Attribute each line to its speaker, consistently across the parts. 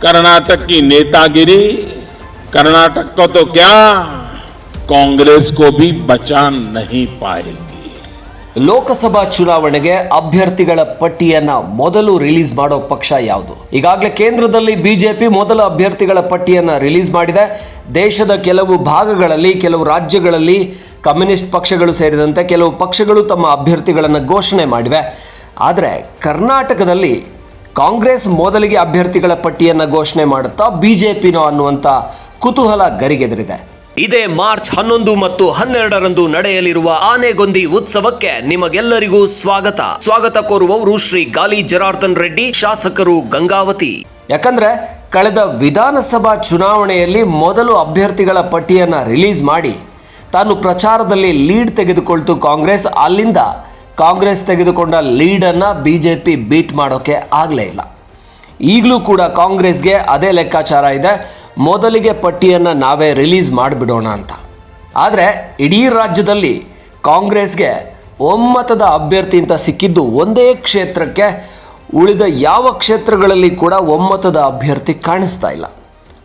Speaker 1: कर्नाटक की नेतागिरी कर्नाटक को तो क्या कांग्रेस को भी बचा नहीं पाएगी
Speaker 2: ಲೋಕಸಭಾ ಚುನಾವಣೆಗೆ ಅಭ್ಯರ್ಥಿಗಳ ಪಟ್ಟಿಯನ್ನ ಮೊದಲು ರಿಲೀಸ್ ಮಾಡೋ ಪಕ್ಷ ಯಾವುದು ಈಗಾಗಲೇ ಕೇಂದ್ರದಲ್ಲಿ ಬಿಜೆಪಿ ಮೊದಲ ಅಭ್ಯರ್ಥಿಗಳ ಪಟ್ಟಿಯನ್ನ ರಿಲೀಸ್ ಮಾಡಿದೆ ದೇಶದ ಕೆಲವು ಭಾಗಗಳಲ್ಲಿ ಕೆಲವು ರಾಜ್ಯಗಳಲ್ಲಿ ಕಮ್ಯುನಿಸ್ಟ್ ಪಕ್ಷಗಳು ಸೇರಿದಂತೆ ಕೆಲವು ಪಕ್ಷಗಳು ತಮ್ಮ ಅಭ್ಯರ್ಥಿಗಳನ್ನು ಘೋಷಣೆ ಮಾಡಿವೆ ಆದರೆ ಕರ್ನಾಟಕದಲ್ಲಿ ಕಾಂಗ್ರೆಸ್ ಮೊದಲಿಗೆ ಅಭ್ಯರ್ಥಿಗಳ ಪಟ್ಟಿಯನ್ನು ಘೋಷಣೆ ಮಾಡುತ್ತಾ ಬಿಜೆಪಿನೋ ಅನ್ನುವಂಥ ಕುತೂಹಲ ಗರಿಗೆದರಿದೆ. ಇದೇ ಮಾರ್ಚ್ ಹನ್ನೊಂದು ಮತ್ತು ಹನ್ನೆರಡರಂದು ನಡೆಯಲಿರುವ ಆನೆಗೊಂದಿ ಉತ್ಸವಕ್ಕೆ ನಿಮಗೆಲ್ಲರಿಗೂ ಸ್ವಾಗತ. ಸ್ವಾಗತ ಕೋರುವವರು ಶ್ರೀ ಗಾಲಿ ಜನಾರ್ದನ್ ರೆಡ್ಡಿ ಶಾಸಕರು ಗಂಗಾವತಿ. ಯಾಕಂದ್ರೆ ಕಳೆದ ವಿಧಾನಸಭಾ ಚುನಾವಣೆಯಲ್ಲಿ ಮೊದಲು ಅಭ್ಯರ್ಥಿಗಳ ಪಟ್ಟಿಯನ್ನ ರಿಲೀಸ್ ಮಾಡಿ ತಾನು ಪ್ರಚಾರದಲ್ಲಿ ಲೀಡ್ ತೆಗೆದುಕೊಳ್ತು ಕಾಂಗ್ರೆಸ್ ಅಲ್ಲಿಂದ ಕಾಂಗ್ರೆಸ್ ತೆಗೆದುಕೊಂಡ ಲೀಡನ್ನು ಬಿ ಜೆ ಪಿ ಬೀಟ್ ಮಾಡೋಕ್ಕೆ ಆಗಲೇ ಇಲ್ಲ. ಈಗಲೂ ಕೂಡ ಕಾಂಗ್ರೆಸ್ಗೆ ಅದೇ ಲೆಕ್ಕಾಚಾರ ಇದೆ. ಮೊದಲಿಗೆ ಪಟ್ಟಿಯನ್ನು ನಾವೇ ರಿಲೀಸ್ ಮಾಡಿಬಿಡೋಣ ಅಂತ. ಆದರೆ ಇಡೀ ರಾಜ್ಯದಲ್ಲಿ ಕಾಂಗ್ರೆಸ್ಗೆ ಒಮ್ಮತದ ಅಭ್ಯರ್ಥಿ ಅಂತ ಸಿಕ್ಕಿದ್ದು ಒಂದೇ ಕ್ಷೇತ್ರಕ್ಕೆ, ಉಳಿದ ಯಾವ ಕ್ಷೇತ್ರಗಳಲ್ಲಿ ಕೂಡ ಒಮ್ಮತದ ಅಭ್ಯರ್ಥಿ ಕಾಣಿಸ್ತಾ ಇಲ್ಲ.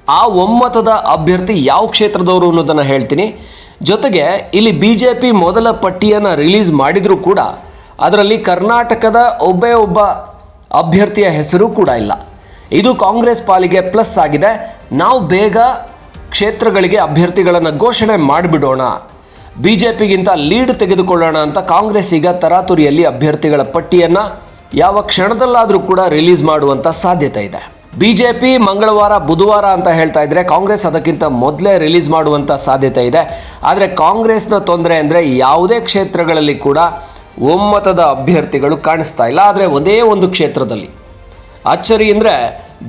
Speaker 2: ಆ ಒಮ್ಮತದ ಅಭ್ಯರ್ಥಿ ಯಾವ ಕ್ಷೇತ್ರದವರು ಅನ್ನೋದನ್ನು ಹೇಳ್ತೀನಿ. ಜೊತೆಗೆ ಇಲ್ಲಿ ಬಿ ಜೆ ಪಿ ಮೊದಲ ಪಟ್ಟಿಯನ್ನು ರಿಲೀಸ್ ಮಾಡಿದರೂ ಕೂಡ ಅದರಲ್ಲಿ ಕರ್ನಾಟಕದ ಒಬ್ಬೇ ಒಬ್ಬ ಅಭ್ಯರ್ಥಿಯ ಹೆಸರು ಕೂಡ ಇಲ್ಲ. ಇದು ಕಾಂಗ್ರೆಸ್ ಪಾಲಿಗೆ ಪ್ಲಸ್ ಆಗಿದೆ. ನಾವು ಬೇಗ ಕ್ಷೇತ್ರಗಳಿಗೆ ಅಭ್ಯರ್ಥಿಗಳನ್ನು ಘೋಷಣೆ ಮಾಡಿಬಿಡೋಣ. ಬಿ ಜೆ ಪಿಗಿಂತ ಲೀಡ್ ತೆಗೆದುಕೊಳ್ಳೋಣ ಅಂತ ಕಾಂಗ್ರೆಸ್ ಈಗ ತರಾತುರಿಯಲ್ಲಿ ಅಭ್ಯರ್ಥಿಗಳ ಪಟ್ಟಿಯನ್ನು ಯಾವ ಕ್ಷಣದಲ್ಲಾದರೂ ಕೂಡ ರಿಲೀಸ್ ಮಾಡುವಂಥ ಸಾಧ್ಯತೆ ಇದೆ. ಬಿಜೆಪಿ ಮಂಗಳವಾರ, ಬುಧವಾರ ಅಂತ ಹೇಳ್ತಾ ಇದ್ರೆ ಕಾಂಗ್ರೆಸ್ ಅದಕ್ಕಿಂತ ಮೊದಲೇ ರಿಲೀಸ್ ಮಾಡುವಂಥ ಸಾಧ್ಯತೆ ಇದೆ. ಆದರೆ ಕಾಂಗ್ರೆಸ್ನ ತೊಂದರೆ ಅಂದರೆ ಯಾವುದೇ ಕ್ಷೇತ್ರಗಳಲ್ಲಿ ಕೂಡ ಒಮ್ಮತದ ಅಭ್ಯರ್ಥಿಗಳು ಕಾಣಿಸ್ತಾ ಇಲ್ಲ. ಆದರೆ ಒಂದೇ ಒಂದು ಕ್ಷೇತ್ರದಲ್ಲಿ ಅಚ್ಚರಿ ಅಂದರೆ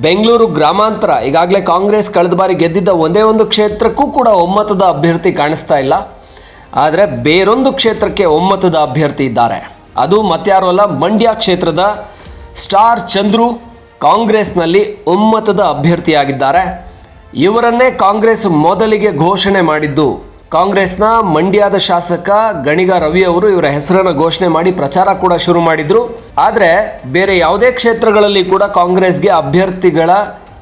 Speaker 2: ಬೆಂಗಳೂರು ಗ್ರಾಮಾಂತರ. ಈಗಾಗಲೇ ಕಾಂಗ್ರೆಸ್ ಕಳೆದ ಬಾರಿ ಗೆದ್ದಿದ್ದ ಒಂದೇ ಒಂದು ಕ್ಷೇತ್ರಕ್ಕೂ ಕೂಡ ಒಮ್ಮತದ ಅಭ್ಯರ್ಥಿ ಕಾಣಿಸ್ತಾ ಇಲ್ಲ. ಆದರೆ ಬೇರೊಂದು ಕ್ಷೇತ್ರಕ್ಕೆ ಒಮ್ಮತದ ಅಭ್ಯರ್ಥಿ ಇದ್ದಾರೆ. ಅದು ಮತ್ಯಾರು ಅಲ್ಲ, ಮಂಡ್ಯ ಕ್ಷೇತ್ರದ ಸ್ಟಾರ್ ಚಂದ್ರು ಕಾಂಗ್ರೆಸ್ನಲ್ಲಿ ಒಮ್ಮತದ ಅಭ್ಯರ್ಥಿಯಾಗಿದ್ದಾರೆ. ಇವರನ್ನೇ ಕಾಂಗ್ರೆಸ್ ಮೊದಲಿಗೆ ಘೋಷಣೆ ಮಾಡಿದ್ದು. ಕಾಂಗ್ರೆಸ್ನ ಮಂಡ್ಯದ ಶಾಸಕ ಗಣಿಗ ರವಿ ಅವರು ಇವರ ಹೆಸರನ್ನು ಘೋಷಣೆ ಮಾಡಿ ಪ್ರಚಾರ ಕೂಡ ಶುರು ಮಾಡಿದ್ರು. ಆದರೆ ಬೇರೆ ಯಾವುದೇ ಕ್ಷೇತ್ರಗಳಲ್ಲಿ ಕೂಡ ಕಾಂಗ್ರೆಸ್ಗೆ ಅಭ್ಯರ್ಥಿಗಳ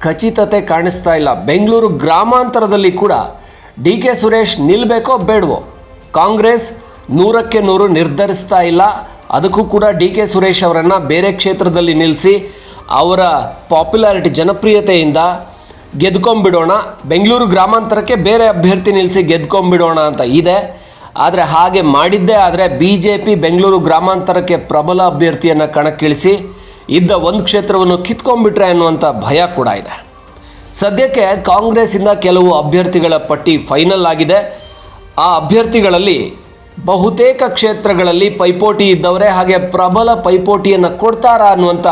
Speaker 2: ಖಚಿತತೆ ಕಾಣಿಸ್ತಾ ಇಲ್ಲ. ಬೆಂಗಳೂರು ಗ್ರಾಮಾಂತರದಲ್ಲಿ ಕೂಡ ಡಿ ಕೆ ಸುರೇಶ್ ನಿಲ್ಲಬೇಕೋ ಬೇಡವೋ? ಕಾಂಗ್ರೆಸ್ ನೂರಕ್ಕೆ ನೂರು ನಿರ್ಧರಿಸ್ತಾ ಇಲ್ಲ. ಅದಕ್ಕೂ ಕೂಡ ಡಿ ಕೆ ಸುರೇಶ್ ಅವರನ್ನು ಬೇರೆ ಕ್ಷೇತ್ರದಲ್ಲಿ ನಿಲ್ಲಿಸಿ ಅವರ ಪಾಪ್ಯುಲಾರಿಟಿ ಜನಪ್ರಿಯತೆಯಿಂದ ಗೆದ್ಕೊಂಬಿಡೋಣ. ಬೆಂಗಳೂರು ಗ್ರಾಮಾಂತರಕ್ಕೆ ಬೇರೆ ಅಭ್ಯರ್ಥಿ ನಿಲ್ಲಿಸಿ ಗೆದ್ಕೊಂಬಿಡೋಣ ಅಂತ ಇದೆ. ಆದರೆ ಹಾಗೆ ಮಾಡಿದ್ದೇ ಆದರೆ ಬಿ ಜೆ ಪಿ ಬೆಂಗಳೂರು ಗ್ರಾಮಾಂತರಕ್ಕೆ ಪ್ರಬಲ ಅಭ್ಯರ್ಥಿಯನ್ನು ಕಣಕ್ಕಿಳಿಸಿ ಇದ್ದ ಒಂದು ಕ್ಷೇತ್ರವನ್ನು ಕಿತ್ಕೊಂಡ್ಬಿಟ್ರೆ ಅನ್ನುವಂಥ ಭಯ ಕೂಡ ಇದೆ. ಸದ್ಯಕ್ಕೆ ಕಾಂಗ್ರೆಸ್ಸಿಂದ ಕೆಲವು ಅಭ್ಯರ್ಥಿಗಳ ಪಟ್ಟಿ ಫೈನಲ್ ಆಗಿದೆ. ಆ ಅಭ್ಯರ್ಥಿಗಳಲ್ಲಿ ಬಹುತೇಕ ಕ್ಷೇತ್ರಗಳಲ್ಲಿ ಪೈಪೋಟಿ ಇದ್ದವರೇ, ಹಾಗೆ ಪ್ರಬಲ ಪೈಪೋಟಿಯನ್ನು ಕೊಡ್ತಾರಾ ಅನ್ನುವಂಥ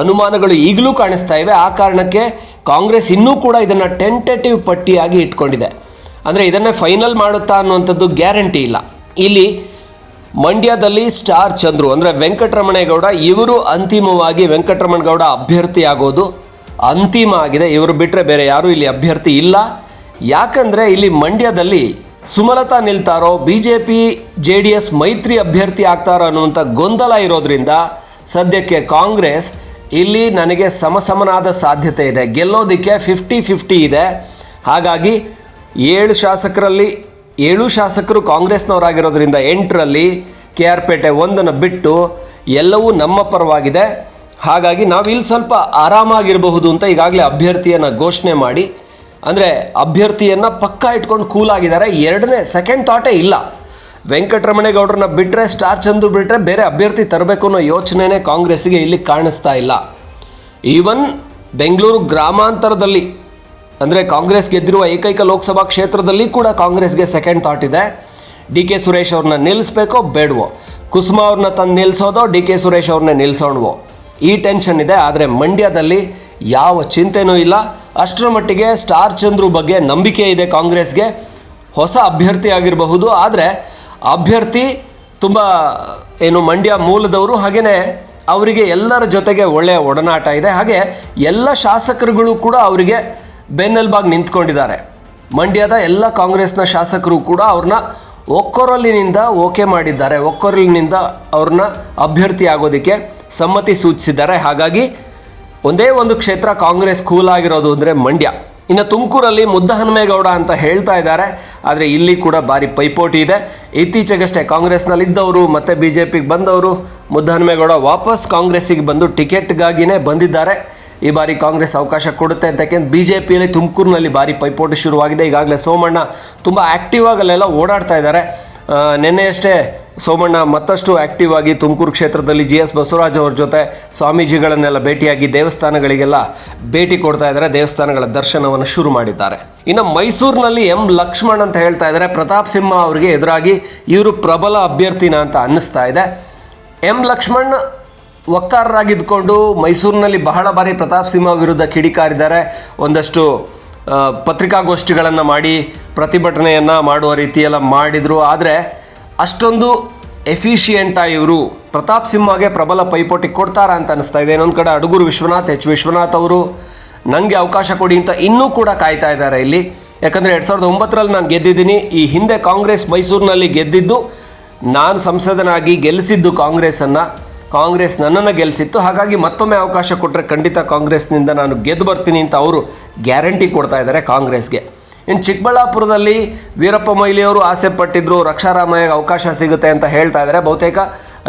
Speaker 2: ಅನುಮಾನಗಳು ಈಗಲೂ ಕಾಣಿಸ್ತಾ ಇವೆ. ಆ ಕಾರಣಕ್ಕೆ ಕಾಂಗ್ರೆಸ್ ಇನ್ನೂ ಕೂಡ ಇದನ್ನು ಟೆಂಟೇಟಿವ್ ಪಟ್ಟಿಯಾಗಿ ಇಟ್ಕೊಂಡಿದೆ. ಅಂದರೆ ಇದನ್ನೇ ಫೈನಲ್ ಮಾಡುತ್ತಾ ಅನ್ನುವಂಥದ್ದು ಗ್ಯಾರಂಟಿ ಇಲ್ಲ. ಇಲ್ಲಿ ಮಂಡ್ಯದಲ್ಲಿ ಸ್ಟಾರ್ ಚಂದ್ರು, ಅಂದರೆ ವೆಂಕಟರಮಣೇಗೌಡ, ಇವರು ಅಂತಿಮವಾಗಿ ವೆಂಕಟರಮಣಗೌಡ ಅಭ್ಯರ್ಥಿ ಆಗೋದು ಅಂತಿಮ ಆಗಿದೆ. ಇವರು ಬಿಟ್ಟರೆ ಬೇರೆ ಯಾರೂ ಇಲ್ಲಿ ಅಭ್ಯರ್ಥಿ ಇಲ್ಲ. ಯಾಕಂದರೆ ಇಲ್ಲಿ ಮಂಡ್ಯದಲ್ಲಿ Sumalatha ನಿಲ್ತಾರೋ B J P J D S ಮೈತ್ರಿ ಅಭ್ಯರ್ಥಿ ಆಗ್ತಾರೋ ಅನ್ನುವಂಥ ಗೊಂದಲ ಇರೋದ್ರಿಂದ ಸದ್ಯಕ್ಕೆ ಕಾಂಗ್ರೆಸ್ ಇಲ್ಲಿ ನನಗೆ ಸಮಸಮನಾದ ಸಾಧ್ಯತೆ ಇದೆ. ಗೆಲ್ಲೋದಕ್ಕೆ ಫಿಫ್ಟಿ ಫಿಫ್ಟಿ ಇದೆ. ಹಾಗಾಗಿ ಏಳು ಶಾಸಕರಲ್ಲಿ, ಏಳು ಶಾಸಕರು ಕಾಂಗ್ರೆಸ್ನವರಾಗಿರೋದ್ರಿಂದ ಎಂಟರಲ್ಲಿ ಕೆ ಆರ್ ಪೇಟೆ ಒಂದನ್ನು ಬಿಟ್ಟು ಎಲ್ಲವೂ ನಮ್ಮ ಪರವಾಗಿದೆ. ಹಾಗಾಗಿ ನಾವು ಇಲ್ಲಿ ಸ್ವಲ್ಪ ಆರಾಮಾಗಿರಬಹುದು ಅಂತ ಈಗಾಗಲೇ ಅಭ್ಯರ್ಥಿಯನ್ನು ಘೋಷಣೆ ಮಾಡಿ, ಅಂದರೆ ಅಭ್ಯರ್ಥಿಯನ್ನು ಪಕ್ಕ ಇಟ್ಕೊಂಡು ಕೂಲಾಗಿದ್ದಾರೆ. ಎರಡನೇ ಸೆಕೆಂಡ್ ಥಾಟೇ ಇಲ್ಲ. ವೆಂಕಟರಮಣೇಗೌಡರನ್ನ ಬಿಟ್ಟರೆ ಸ್ಟಾರ್ ಚಂದ್ರು ಬಿಟ್ಟರೆ ಬೇರೆ ಅಭ್ಯರ್ಥಿ ತರಬೇಕು ಅನ್ನೋ ಯೋಚನೆನೇ ಕಾಂಗ್ರೆಸ್ಸಿಗೆ ಇಲ್ಲಿ ಕಾಣಿಸ್ತಾ ಇಲ್ಲ. ಈವನ್ ಬೆಂಗಳೂರು ಗ್ರಾಮಾಂತರದಲ್ಲಿ, ಅಂದರೆ ಕಾಂಗ್ರೆಸ್ ಗೆದ್ದಿರುವ ಏಕೈಕ ಲೋಕಸಭಾ ಕ್ಷೇತ್ರದಲ್ಲಿ ಕೂಡ ಕಾಂಗ್ರೆಸ್ಗೆ ಸೆಕೆಂಡ್ ಥಾಟ್ ಇದೆ. ಡಿ ಕೆ ಸುರೇಶ್ ಅವ್ರನ್ನ ನಿಲ್ಲಿಸ್ಬೇಕೋ ಬೇಡವೋ? ಕುಸುಮಾ ಅವ್ರನ್ನ ತಂದು ನಿಲ್ಲಿಸೋದೋ ಡಿ ಕೆ ಸುರೇಶ್ ಅವ್ರನ್ನ ನಿಲ್ಲಿಸೋಣವೋ ಈ ಟೆನ್ಷನ್ ಇದೆ, ಆದರೆ ಮಂಡ್ಯದಲ್ಲಿ ಯಾವ ಚಿಂತೆನೂ ಇಲ್ಲ. ಅಷ್ಟರ ಮಟ್ಟಿಗೆ ಸ್ಟಾರ್ ಚಂದ್ರು ಬಗ್ಗೆ ನಂಬಿಕೆ ಇದೆ ಕಾಂಗ್ರೆಸ್ಗೆ. ಹೊಸ ಅಭ್ಯರ್ಥಿ ಆಗಿರಬಹುದು, ಆದರೆ ಅಭ್ಯರ್ಥಿ ತುಂಬ, ಏನು, ಮಂಡ್ಯ ಮೂಲದವರು ಹಾಗೆಯೇ ಅವರಿಗೆ ಎಲ್ಲರ ಜೊತೆಗೆ ಒಳ್ಳೆಯ ಒಡನಾಟ ಇದೆ. ಹಾಗೆ ಎಲ್ಲ ಶಾಸಕರುಗಳು ಕೂಡ ಅವರಿಗೆ ಬೆನ್ನೆಲುಬಾಗಿ ನಿಂತ್ಕೊಂಡಿದ್ದಾರೆ. ಮಂಡ್ಯದ ಎಲ್ಲ ಕಾಂಗ್ರೆಸ್ನ ಶಾಸಕರು ಕೂಡ ಅವ್ರನ್ನ ಒಕ್ಕೊರಲಿನಿಂದ ಓಕೆ ಮಾಡಿದ್ದಾರೆ. ಒಕ್ಕೊರಲಿನಿಂದ ಅವ್ರನ್ನ ಅಭ್ಯರ್ಥಿ ಆಗೋದಕ್ಕೆ ಸಮ್ಮತಿ ಸೂಚಿಸಿದ್ದಾರೆ. ಹಾಗಾಗಿ ಒಂದೇ ಒಂದು ಕ್ಷೇತ್ರ ಕಾಂಗ್ರೆಸ್ ಕೂಲ್ ಆಗಿರೋದು ಅಂದರೆ ಮಂಡ್ಯ. ಇನ್ನು ತುಮಕೂರಲ್ಲಿ ಮುದ್ದಹನುಮೇಗೌಡ ಅಂತ ಹೇಳ್ತಾ ಇದ್ದಾರೆ. ಆದರೆ ಇಲ್ಲಿ ಕೂಡ ಭಾರಿ ಪೈಪೋಟಿ ಇದೆ. ಇತ್ತೀಚೆಗಷ್ಟೇ ಕಾಂಗ್ರೆಸ್ನಲ್ಲಿದ್ದವರು ಮತ್ತೆ ಬಿ ಜೆ ಪಿಗೆ ಬಂದವರು ಮುದ್ದಹನುಮೇಗೌಡ ವಾಪಸ್ ಕಾಂಗ್ರೆಸ್ಸಿಗೆ ಬಂದು ಟಿಕೆಟ್ಗಾಗಿಯೇ ಬಂದಿದ್ದಾರೆ. ಈ ಬಾರಿ ಕಾಂಗ್ರೆಸ್ ಅವಕಾಶ ಕೊಡುತ್ತೆ ಅಂತ ಯಾಕೆಂದ್ರೆ ಬಿ ಜೆ ಪಿಯಲ್ಲಿ ತುಮಕೂರಿನಲ್ಲಿ ಭಾರಿ ಪೈಪೋಟಿ ಶುರುವಾಗಿದೆ. ಈಗಾಗಲೇ ಸೋಮಣ್ಣ ತುಂಬ ಆ್ಯಕ್ಟಿವ್ ಆಗಲ್ಲೆಲ್ಲ ಓಡಾಡ್ತಾ ಇದ್ದಾರೆ. ನಿನ್ನೆಯಷ್ಟೇ ಸೋಮಣ್ಣ ಮತ್ತಷ್ಟು ಆಕ್ಟಿವ್ ಆಗಿ ತುಮಕೂರು ಕ್ಷೇತ್ರದಲ್ಲಿ ಜಿ ಎಸ್ ಬಸವರಾಜ್ ಅವ್ರ ಜೊತೆ ಸ್ವಾಮೀಜಿಗಳನ್ನೆಲ್ಲ ಭೇಟಿಯಾಗಿ ದೇವಸ್ಥಾನಗಳಿಗೆಲ್ಲ ಭೇಟಿ ಕೊಡ್ತಾ ಇದ್ದಾರೆ. ದೇವಸ್ಥಾನಗಳ ದರ್ಶನವನ್ನು ಶುರು ಮಾಡಿದ್ದಾರೆ. ಇನ್ನು ಮೈಸೂರಿನಲ್ಲಿ ಎಂ ಲಕ್ಷ್ಮಣ್ ಅಂತ ಹೇಳ್ತಾ ಇದ್ದಾರೆ. ಪ್ರತಾಪ್ ಸಿಂಹ ಅವರಿಗೆ ಎದುರಾಗಿ ಇವರು ಪ್ರಬಲ ಅಭ್ಯರ್ಥಿನ ಅಂತ ಅನ್ನಿಸ್ತಾ ಇದೆ. ಎಂ ಲಕ್ಷ್ಮಣ್ ವಕ್ತಾರರಾಗಿದ್ದುಕೊಂಡು ಮೈಸೂರಿನಲ್ಲಿ ಬಹಳ ಬಾರಿ ಪ್ರತಾಪ್ ಸಿಂಹ ವಿರುದ್ಧ ಕಿಡಿಕಾರಿದ್ದಾರೆ. ಒಂದಷ್ಟು ಪತ್ರಿಕಾಗೋಷ್ಠಿಗಳನ್ನು ಮಾಡಿ ಪ್ರತಿಭಟನೆಯನ್ನು ಮಾಡುವ ರೀತಿಯೆಲ್ಲ ಮಾಡಿದರು. ಆದರೆ ಅಷ್ಟೊಂದು ಎಫಿಷಿಯೆಂಟಾ ಇವರು ಪ್ರತಾಪ್ ಸಿಂಹಗೆ ಪ್ರಬಲ ಪೈಪೋಟಿ ಕೊಡ್ತಾರಾ ಅಂತ ಅನಿಸ್ತಾ ಇದೆ. ಇನ್ನೊಂದು ಕಡೆ ಅಡುಗೂರು ವಿಶ್ವನಾಥ್, ಎಚ್ ವಿಶ್ವನಾಥ್ ಅವರು ನನಗೆ ಅವಕಾಶ ಕೊಡಿ ಅಂತ ಇನ್ನೂ ಕೂಡ ಕಾಯ್ತಾ ಇದ್ದಾರೆ ಇಲ್ಲಿ. ಯಾಕಂದರೆ ಎರಡು ಸಾವಿರದ ಒಂಬತ್ತರಲ್ಲಿ ನಾನು ಗೆದ್ದಿದ್ದೀನಿ. ಈ ಹಿಂದೆ ಕಾಂಗ್ರೆಸ್ ಮೈಸೂರಿನಲ್ಲಿ ಗೆದ್ದಿದ್ದು, ನಾನು ಸಂಸದನಾಗಿ ಗೆಲ್ಲಿಸಿದ್ದು ಕಾಂಗ್ರೆಸ್ಸನ್ನು. ಕಾಂಗ್ರೆಸ್ ನನ್ನನ್ನು ಗೆಲ್ಲಿಸಿತ್ತು ಹಾಗಾಗಿ ಮತ್ತೊಮ್ಮೆ ಅವಕಾಶ ಕೊಟ್ಟರೆ ಖಂಡಿತ ಕಾಂಗ್ರೆಸ್ನಿಂದ ನಾನು ಗೆದ್ದು ಬರ್ತೀನಿ ಅಂತ ಅವರು ಗ್ಯಾರಂಟಿ ಕೊಡ್ತಾ ಇದ್ದಾರೆ ಕಾಂಗ್ರೆಸ್ಗೆ. ಇನ್ನು ಚಿಕ್ಕಬಳ್ಳಾಪುರದಲ್ಲಿ ವೀರಪ್ಪ ಮೊಯ್ಲಿಯವರು ಆಸೆ ಪಟ್ಟಿದ್ರು, ರಕ್ಷಾರಾಮಯ್ಯಗೆ ಅವಕಾಶ ಸಿಗುತ್ತೆ ಅಂತ ಹೇಳ್ತಾ ಇದ್ದಾರೆ. ಬಹುತೇಕ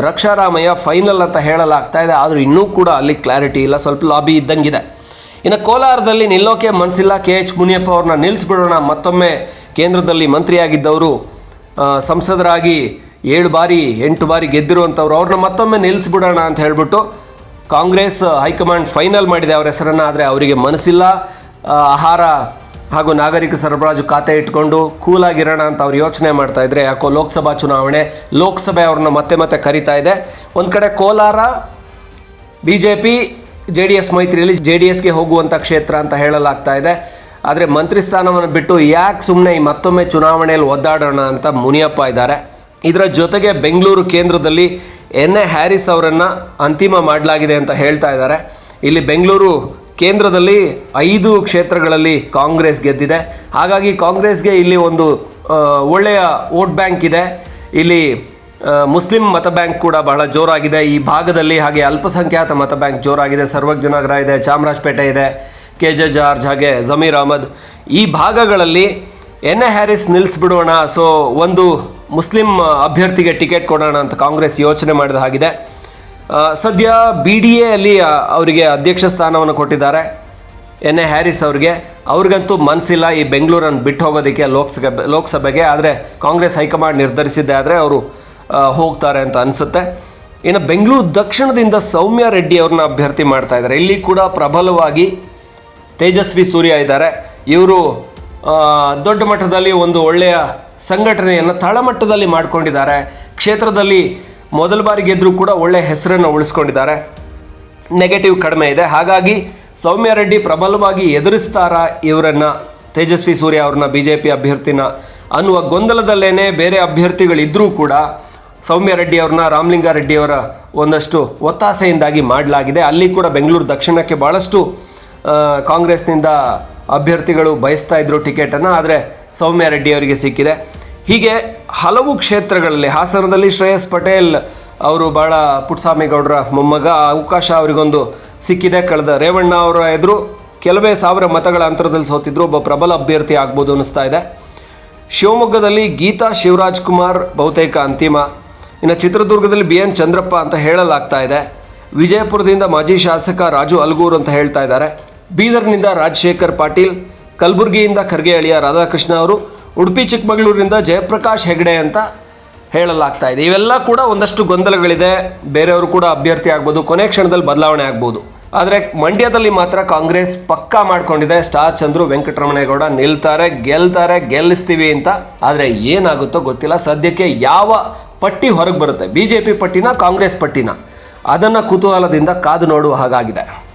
Speaker 2: ರಕ್ಷಾರಾಮಯ್ಯ ಫೈನಲ್ ಅಂತ ಹೇಳಲಾಗ್ತಾ ಇದೆ. ಆದರೂ ಇನ್ನೂ ಕೂಡ ಅಲ್ಲಿ ಕ್ಲಾರಿಟಿ ಇಲ್ಲ, ಸ್ವಲ್ಪ ಲಾಬಿ ಇದ್ದಂಗಿದೆ. ಇನ್ನು ಕೋಲಾರದಲ್ಲಿ ನಿಲ್ಲೋಕೆ ಮನಸ್ಸಿಲ್ಲ ಕೆ ಎಚ್ ಮುನಿಯಪ್ಪ ಅವ್ರನ್ನ ನಿಲ್ಲಿಸ್ಬಿಡೋಣ ಮತ್ತೊಮ್ಮೆ ಕೇಂದ್ರದಲ್ಲಿ ಮಂತ್ರಿಯಾಗಿದ್ದವರು ಸಂಸದರಾಗಿ ಏಳು ಬಾರಿ, ಎಂಟು ಬಾರಿ ಗೆದ್ದಿರುವಂಥವ್ರು, ಅವ್ರನ್ನ ಮತ್ತೊಮ್ಮೆ ನಿಲ್ಲಿಸ್ಬಿಡೋಣ ಅಂತ ಹೇಳ್ಬಿಟ್ಟು ಕಾಂಗ್ರೆಸ್ ಹೈಕಮಾಂಡ್ ಫೈನಲ್ ಮಾಡಿದೆ. ಅವ್ರ ಹೆಸರನ್ನು ಆದರೆ ಅವರಿಗೆ ಮನಸ್ಸಿಲ್ಲ. ಆಹಾರ ಹಾಗೂ ನಾಗರಿಕ ಸರಬರಾಜು ಖಾತೆ ಇಟ್ಕೊಂಡು ಕೂಲಾಗಿರೋಣ ಅಂತ ಅವ್ರು ಯೋಚನೆ ಮಾಡ್ತಾ ಇದ್ರೆ, ಯಾಕೋ ಲೋಕಸಭಾ ಚುನಾವಣೆ, ಲೋಕಸಭೆ ಅವ್ರನ್ನ ಮತ್ತೆ ಮತ್ತೆ ಕರಿತಾ ಇದೆ. ಒಂದು ಕಡೆ Kolar B J P J D S ಮೈತ್ರಿಯಲ್ಲಿ J D ಎಸ್ಗೆ ಹೋಗುವಂಥ ಕ್ಷೇತ್ರ ಅಂತ ಹೇಳಲಾಗ್ತಾ ಇದೆ. ಆದರೆ ಮಂತ್ರಿ ಸ್ಥಾನವನ್ನು ಬಿಟ್ಟು ಯಾಕೆ ಸುಮ್ಮನೆ ಈ ಮತ್ತೊಮ್ಮೆ ಚುನಾವಣೆಯಲ್ಲಿ ಒದ್ದಾಡೋಣ ಅಂತ ಮುನಿಯಪ್ಪ ಇದ್ದಾರೆ. ಇದರ ಜೊತೆಗೆ ಬೆಂಗಳೂರು ಕೇಂದ್ರದಲ್ಲಿ ಎನ್ ಎ ಹ್ಯಾರಿಸ್ ಅವರನ್ನು ಅಂತಿಮ ಮಾಡಲಾಗಿದೆ ಅಂತ ಹೇಳ್ತಾ ಇದ್ದಾರೆ. ಇಲ್ಲಿ ಬೆಂಗಳೂರು ಕೇಂದ್ರದಲ್ಲಿ ಐದು ಕ್ಷೇತ್ರಗಳಲ್ಲಿ ಕಾಂಗ್ರೆಸ್ ಗೆದ್ದಿದೆ. ಹಾಗಾಗಿ ಕಾಂಗ್ರೆಸ್ಗೆ ಇಲ್ಲಿ ಒಂದು ಒಳ್ಳೆಯ ವೋಟ್ ಬ್ಯಾಂಕ್ ಇದೆ. ಇಲ್ಲಿ ಮುಸ್ಲಿಂ ಮತ ಬ್ಯಾಂಕ್ ಕೂಡ ಬಹಳ ಜೋರಾಗಿದೆ. ಈ ಭಾಗದಲ್ಲಿ ಹಾಗೆ ಅಲ್ಪಸಂಖ್ಯಾತ ಮತ ಬ್ಯಾಂಕ್ ಜೋರಾಗಿದೆ. ಸರ್ವಜ್ಞನಗರ ಇದೆ, ಚಾಮರಾಜಪೇಟೆ ಇದೆ ಕೆ ಜೆ ಜಾರ್ಜ್ ಹಾಗೆ ಜಮೀರ್ ಅಹಮದ್. ಈ ಭಾಗಗಳಲ್ಲಿ ಎನ್ ಎ ಹ್ಯಾರಿಸ್ ನಿಲ್ಲಿಸ್ಬಿಡೋಣ ಸೊ, ಒಂದು ಮುಸ್ಲಿಂ ಅಭ್ಯರ್ಥಿಗೆ ಟಿಕೆಟ್ ಕೊಡೋಣ ಅಂತ ಕಾಂಗ್ರೆಸ್ ಯೋಚನೆ ಮಾಡಿದ ಹಾಗಿದೆ. ಸದ್ಯ ಬಿ ಡಿ ಎಲ್ಲಿ ಅವರಿಗೆ ಅಧ್ಯಕ್ಷ ಸ್ಥಾನವನ್ನು ಕೊಟ್ಟಿದ್ದಾರೆ. ಎನ್ ಎ ಹ್ಯಾರಿಸ್ ಅವ್ರಿಗೆ. ಅವ್ರಿಗಂತೂ ಮನಸ್ಸಿಲ್ಲ ಈ ಬೆಂಗಳೂರನ್ನು ಬಿಟ್ಟು ಹೋಗೋದಕ್ಕೆ ಲೋಕಸಭೆ, ಲೋಕಸಭೆಗೆ. ಆದರೆ ಕಾಂಗ್ರೆಸ್ ಹೈಕಮಾಂಡ್ ನಿರ್ಧರಿಸಿದ್ದೆ ಆದರೆ ಅವರು ಹೋಗ್ತಾರೆ ಅಂತ ಅನಿಸುತ್ತೆ. ಇನ್ನು ಬೆಂಗಳೂರು ದಕ್ಷಿಣದಿಂದ ಸೌಮ್ಯ ರೆಡ್ಡಿ ಅವ್ರನ್ನ ಅಭ್ಯರ್ಥಿ ಮಾಡ್ತಾ ಇದ್ದಾರೆ. ಇಲ್ಲಿ ಕೂಡ ಪ್ರಬಲವಾಗಿ ತೇಜಸ್ವಿ ಸೂರ್ಯ ಇದ್ದಾರೆ. ಇವರು ದೊಡ್ಡ ಮಟ್ಟದಲ್ಲಿ ಒಂದು ಒಳ್ಳೆಯ ಸಂಘಟನೆಯನ್ನು ತಳಮಟ್ಟದಲ್ಲಿ ಮಾಡಿಕೊಂಡಿದ್ದಾರೆ. ಕ್ಷೇತ್ರದಲ್ಲಿ ಮೊದಲ ಬಾರಿ ಗೆದ್ದರೂ ಕೂಡ ಒಳ್ಳೆ ಹೆಸರನ್ನು ಉಳಿಸ್ಕೊಂಡಿದ್ದಾರೆ. ನೆಗೆಟಿವ್ ಕಡಿಮೆ ಇದೆ. ಹಾಗಾಗಿ ಸೌಮ್ಯ ರೆಡ್ಡಿ ಪ್ರಬಲವಾಗಿ ಎದುರಿಸ್ತಾರಾ ಇವರನ್ನು? ತೇಜಸ್ವಿ ಸೂರ್ಯ ಅವ್ರನ್ನ ಬಿ ಜೆ ಪಿ ಅಭ್ಯರ್ಥಿನ? ಅನ್ನುವ ಗೊಂದಲದಲ್ಲೇನೆ ಬೇರೆ ಅಭ್ಯರ್ಥಿಗಳಿದ್ದರೂ ಕೂಡ ಸೌಮ್ಯ ರೆಡ್ಡಿ ಅವ್ರನ್ನ ರಾಮಲಿಂಗಾರೆಡ್ಡಿಯವರ ಒಂದಷ್ಟು ಒತ್ತಾಸೆಯಿಂದಾಗಿ ಮಾಡಲಾಗಿದೆ. ಅಲ್ಲಿ ಕೂಡ ಬೆಂಗಳೂರು ದಕ್ಷಿಣಕ್ಕೆ ಭಾಳಷ್ಟು ಕಾಂಗ್ರೆಸ್ನಿಂದ ಅಭ್ಯರ್ಥಿಗಳು ಬಯಸ್ತಾ ಇದ್ರು ಟಿಕೆಟನ್ನು. ಆದರೆ ಸೌಮ್ಯ ರೆಡ್ಡಿ ಅವರಿಗೆ ಸಿಕ್ಕಿದೆ. ಹೀಗೆ ಹಲವು ಕ್ಷೇತ್ರಗಳಲ್ಲಿ, ಹಾಸನದಲ್ಲಿ ಶ್ರೇಯಸ್ ಪಟೇಲ್ ಅವರು ಭಾಳ ಪುಟ್ಸ್ವಾಮಿಗೌಡರ ಮೊಮ್ಮಗ, ಆ ಅವಕಾಶ ಅವರಿಗೊಂದು ಸಿಕ್ಕಿದೆ. ಕಳೆದ ರೇವಣ್ಣ ಅವರ ಎದುರು ಕೆಲವೇ ಸಾವಿರ ಮತಗಳ ಅಂತರದಲ್ಲಿ ಸೋತಿದ್ರು. ಒಬ್ಬ ಪ್ರಬಲ ಅಭ್ಯರ್ಥಿ ಆಗ್ಬೋದು ಅನ್ನಿಸ್ತಾ ಇದೆ. ಶಿವಮೊಗ್ಗದಲ್ಲಿ ಗೀತಾ ಶಿವರಾಜ್ ಕುಮಾರ್ ಬಹುತೇಕ ಅಂತಿಮ. ಇನ್ನು ಚಿತ್ರದುರ್ಗದಲ್ಲಿ ಬಿ ಎನ್ ಚಂದ್ರಪ್ಪ ಅಂತ ಹೇಳಲಾಗ್ತಾ ಇದೆ. ವಿಜಯಪುರದಿಂದ ಮಾಜಿ ಶಾಸಕ ರಾಜು ಅಲ್ಗೂರ್ ಅಂತ ಹೇಳ್ತಾ ಇದ್ದಾರೆ. ಬೀದರ್ನಿಂದ ರಾಜಶೇಖರ್ ಪಾಟೀಲ್, ಕಲಬುರಗಿಯಿಂದ ಖರ್ಗೆ ಅಳಿಯ ರಾಧಾಕೃಷ್ಣ ಅವರು ಉಡುಪಿ, ಚಿಕ್ಕಮಗಳೂರಿಂದ ಜಯಪ್ರಕಾಶ್ ಹೆಗಡೆ ಅಂತ ಹೇಳಲಾಗ್ತಾ ಇದೆ. ಇವೆಲ್ಲ ಕೂಡ ಒಂದಷ್ಟು ಗೊಂದಲಗಳಿದೆ. ಬೇರೆಯವರು ಕೂಡ ಅಭ್ಯರ್ಥಿ ಆಗ್ಬೋದು, ಕೊನೆ ಕ್ಷಣದಲ್ಲಿ ಬದಲಾವಣೆ ಆಗ್ಬೋದು. ಆದರೆ ಮಂಡ್ಯದಲ್ಲಿ ಮಾತ್ರ ಕಾಂಗ್ರೆಸ್ ಪಕ್ಕಾ ಮಾಡ್ಕೊಂಡಿದೆ. ಸ್ಟಾರ್ ಚಂದ್ರು, ವೆಂಕಟರಮಣೇಗೌಡ ನಿಲ್ತಾರೆ, ಗೆಲ್ತಾರೆ, ಗೆಲ್ಲಿಸ್ತೀವಿ ಅಂತ. ಆದರೆ ಏನಾಗುತ್ತೋ ಗೊತ್ತಿಲ್ಲ. ಸದ್ಯಕ್ಕೆ ಯಾವ ಪಟ್ಟಿ ಹೊರಗೆ ಬರುತ್ತೆ? ಬಿ ಜೆ ಪಿ ಪಟ್ಟಿನ, ಕಾಂಗ್ರೆಸ್ ಪಟ್ಟಿನ? ಅದನ್ನು ಕುತೂಹಲದಿಂದ ಕಾದು ನೋಡುವ ಹಾಗಾಗಿದೆ.